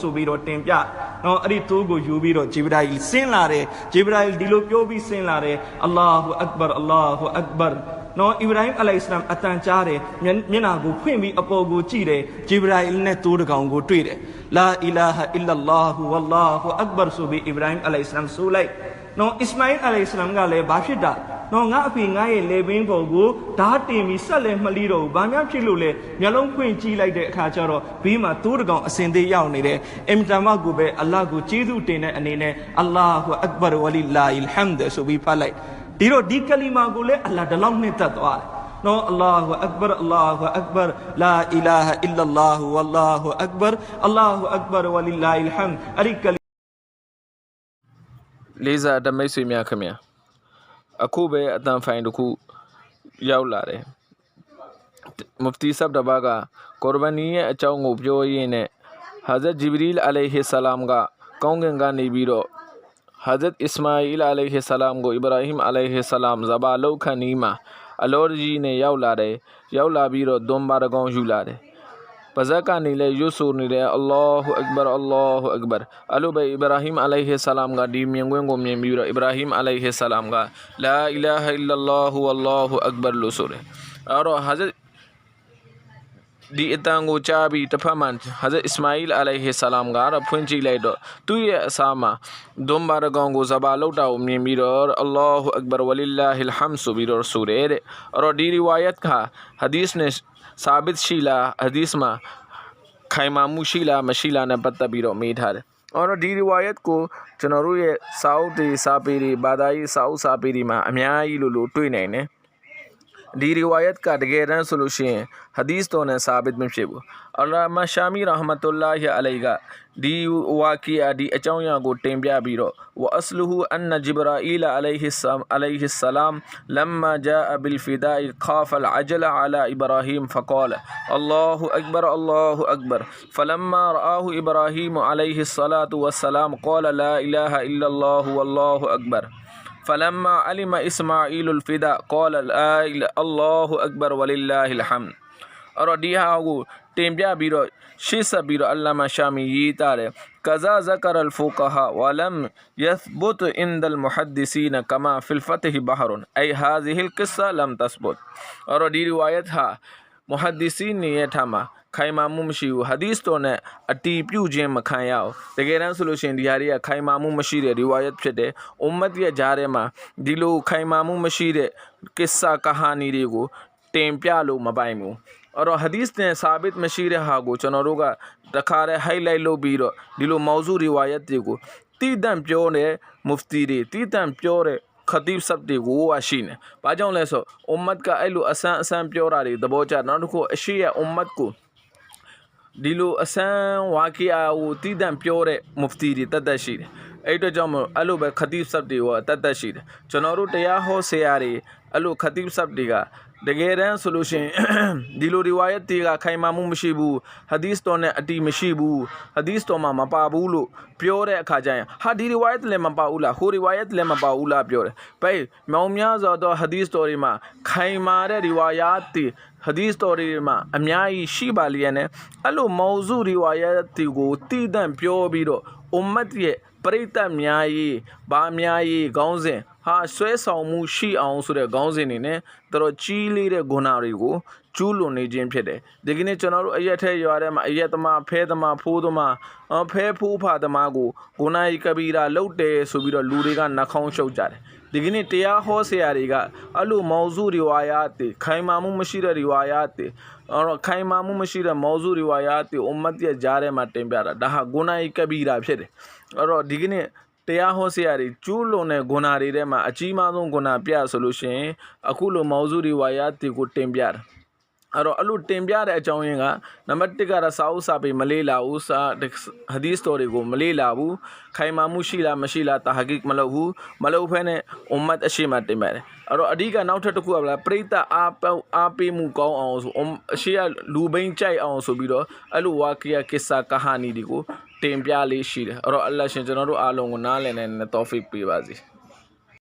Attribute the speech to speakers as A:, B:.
A: ဆိုပြီးတော့တင်ပြနော်အဲ့ဒီသိုးကိုယူပြီးတော့ဂျေဘရာအီဆင်းလာတယ်ဂျေဘရာအီဒီလိုပြောပြီးဆင်းလာတယ်အလ္လာဟူအက်ဘာအလ္လာဟူအက်ဘာနော်အီဗရာဟင်အလိုင်စလမ်အတန်ကြားတယ်မျက်မျက်နှာကိုဖွင့်ပြီးအပေါ်ကိုကြည့်တယ်ဂျေဘရာအီနဲ့သိုးတကောင်ကိုတွေ့တယ်လာအီလာဟအီလလာဟူဝလ္လာဟူအက်ဘာဆိုပြီးအီဗရာဟင်အလိုင်စလမ်ဆိုလိုက်နော်အစ္စမာအီလ်အလိုင်စလမ်ကလည်းဘာဖြစ်တာ နော်ငါအဖေငါရဲ့လေပင်ပေါ်ကိုဓာတ်တင်ပြီးဆက်လဲမလီတော့ဘူးဘာများဖြစ်လို့လဲမျက်လုံးဖွင့်ကြည့်လိုက်တဲ့အခါကျတော့ဘေးမှာသိုးတကောင်အစင်သေးရောက်နေတယ်အင်တမကိုပဲအလ္လာဟ်ကိုကျေးဇူးတင်တဲ့အနေနဲ့အလ္လာဟူအက်ဘာဝလီလာအီလ်ဟမ်ဒ်ဆိုပြီးဖတ်လိုက်ဒီတော့ဒီကလီမာကိုလည်းအလ္လာဟ်တလောက်နှစ်သက်သွားတယ်နော်အလ္လာဟူအက်ဘာအလ္လာဟူအက်ဘာလာအီလာဟအီလ္လာဟူဝလ္လာဟူအက်ဘာအလ္လာဟူအက်ဘာဝလီလာအီလ်ဟမ်ဒ်အဲ့ဒီကလီ
B: လေးစားတမိတ်ဆွေများခင်ဗျာ အခုပဲအတန်ဖိုင်တစ်ခုရောက်လာတယ်မဖတီဆပ်တဘာကကော်ဘနီရဲ့အကြောင်းကိုပြောရင်းနဲ့ဟာဇ တ်ဂျီဘရီလ်အလိုင်ဟီဆလာမ်ကကောင်းကင်ကနေပြီးတော့ဟာဇ ڈی اتنگو چابی طفامن حضر اسماعیل علیہ سلام گار فنچی لہ ڈو توئس ما دوم بار گونگو زبال امن میر اور اللہ اکبر ولی اللہ ro سبیر سوریر اور ڈی روایت کھا حدیث نے ثابت شیلا حدیث ماں کھمامو شیلا مشیلا نے بتبیر و می اور ڈی روایت کو چنورو ساؤتی ساپیری بادائی ساؤ ساپیری ماں امیائی لولو ٹوئی نہیں نے دی روایت کا رگیرن سلوشیں حدیث تو نے ثابت مشیب علامہ شامی رحمۃ اللہ علیہ گا دی واقعہ دی اچویاں گو ٹیمبیا بیرو۔ و اسلحو ان جبرائیل علیہ السلام علیہ السلام لما جاء بالفدائی خاف العجل على ابراہیم فقال، اللہ اکبر اللہ اکبر فلما رآہ ابراہیم علیہ السلام قال، لا الہ الا اللہ، واللہ اکبر فلما علم إسماعيل الفداء قال لا إله الله أكبر ولله الحمد အဲ့တော့ဒီဟာကိုတင်ပြပြီးတော့ရှေ့ဆက်ပြီးတော့အလ္လာမရှာမီရေးတာတယ်ကဇာဇကရအလ်ဖူကဟာဝလမ်ယသဘတ်အင်ဒလ်မုဟဒစ္စင်ကမာဖီလ်ဖတ်ဟ်ဘဟရွန်အိဟာဇီဟ်ကစ်ဆာလမ်တသဘတ်အဲ့တော့ဒီရီဝါယတ်ဟာမုဟဒစ္စင်ရဲ့ထမှာ ခိုင်မာမှုမရှိဘူးဟာဒီစ်တော်နဲ့အတီးပြုတ်ခြင်းမခံရအောင်တကယ်တမ်းဆိုလို့ရှိရင်ဒီဟာတွေကခိုင်မာမှုမရှိတဲ့ရီဝါယတ်ဖြစ်တယ်အွမ်မတ်ရဲ့ဂျားထဲမှာဒီလိုခိုင်မာမှုမရှိတဲ့ကိစ္စကဟာနီတွေကိုတင်ပြလို့မပိုင်ဘူးအဲ့တော့ဟာဒီစ်နဲ့ဆာဘစ်မရှိတဲ့ဟာကိုကျွန်တော်တို့ကတခါတည်း highlight လုပ်ပြီးတော့ဒီလိုမော်ဇူရီဝါယတ်တွေကိုတည်တံ့ပြောတဲ့မုဖတီတွေတည်တံ့ပြောတဲ့ခတိဘ်ဆပ်တွေကိုဝါရှိနေ။ဘာကြောင့်လဲဆိုအွမ်မတ်ကအဲ့လိုအဆန်းအဆန်းပြောတာတွေသဘောကျနောက်တစ်ခုအရှိရဲ့အွမ်မတ်ကို ဒီလိုအဆန်းဝါကီယာကိုတည်တံ့ပြောတဲ့မုဖတီတွေတတ်တတ်ရှိတယ်။ အဲ့အတွက်ကြောင့်မလို့အဲ့လိုပဲခတိဘ်ဆပ်တွေရောတတ်တတ်ရှိတယ်။ကျွန်တော်တို့တရားဟောဆရာတွေအဲ့လိုခတိဘ်ဆပ်တွေကတကယ်တမ်းဆိုလို့ရှိရင်ဒီလိုဒီဝါယတ်တွေကခိုင်မာမှုမရှိဘူးဟဒီစ်တော်နဲ့အတီမရှိဘူးဟဒီစ်တော်မှာမပါဘူးလို့ပြောတဲ့အခါကျရင်ဟာဒီဒီဝါယတ်လည်းမပါဘူးလားဟိုဒီဝါယတ်လည်းမပါဘူးလားပြောတယ်ဘယ်မောင်များစွာသောဟဒီစ်တော်တွေမှာခိုင်မာတဲ့ဒီဝါယတ်တွေဟဒီစ်တော်တွေမှာအများကြီးရှိပါလျက်နဲ့အဲ့လိုမောဇူဒီဝါယတ်တွေကိုတည်တံ့ပြောပြီးတော့ အွမ်မတ်ရဲ့ပရိသတ်များရေးဘာများရေးခေါင်းစဉ် ဟာဆွဲဆောင်မှုရှိအောင်ဆိုတဲ့ခေါင်းစဉ်တွေနဲ့တော်တော်ကြီးလေးတဲ့ဂုဏတွေကိုကျူးလွန်နေခြင်းဖြစ်တယ်ဒီကနေ့ကျွန်တော်တို့အရက်ထဲရွာထဲမှာအရက်သမားဖဲသမားဖိုးသမားအဖဲဖိုးဖာသမားကိုဂုဏဤကပီရာလှုပ်တယ်ဆိုပြီးတော့လူတွေကနှာခေါင်းရှုပ်ကြတယ်ဒီကနေ့တရားဟောဆရာတွေကအဲ့လိုမောဇူရီဝါယာတေခိုင်မာမှုမရှိတဲ့ရီဝါယာတေအဲ့တော့ခိုင်မာမှုမရှိတဲ့မောဇူရီဝါယာတေအွမ်မတ်ရဲ့ကြားထဲမှာတင်ပြတာဒါဟာဂုဏဤကပီရာဖြစ်တယ်အဲ့တော့ဒီကနေ့ တရားဟောဆရာတွေကျူးလွန်တဲ့ဂုဏတွေထဲမှာအကြီးမားဆုံးဂုဏပြဆိုလို့ရှိရင်အခုလိုမောဇူရီဝါယာတေကိုတင်ပြတာအဲ့တော့အဲ့လိုတင်ပြတဲ့အကြောင်းရင်းကနံပါတ်1ကတော့စာအုပ်စာပေမလေးလာဘူးစာဟဒီစ်တော်တွေကိုမလေးလာဘူးခိုင်မာမှုရှိလားမရှိလားတာဟကိမလုပ်ဘူးမလုပ်ဖဲနဲ့အွမ်မတ်အရှိမတင်ပါတယ်အဲ့တော့အဓိကနောက်ထပ်တစ်ခုကဗလားပရိသတ်အားပေါအားပေးမှုကောင်းအောင်ဆိုအရှိကလူဘိန်းကြိုက်အောင်ဆိုပြီးတော့အဲ့လိုဝါကီယာကိစ္စကဟာနီတွေကို တင်ပြလေးရှိတယ်အဲ့တော့အလ္လာရှင်ကျွန်တော်တို့အားလုံးကိုနားလည်နိုင်တဲ့တော်ဖစ်ပေးပါစေ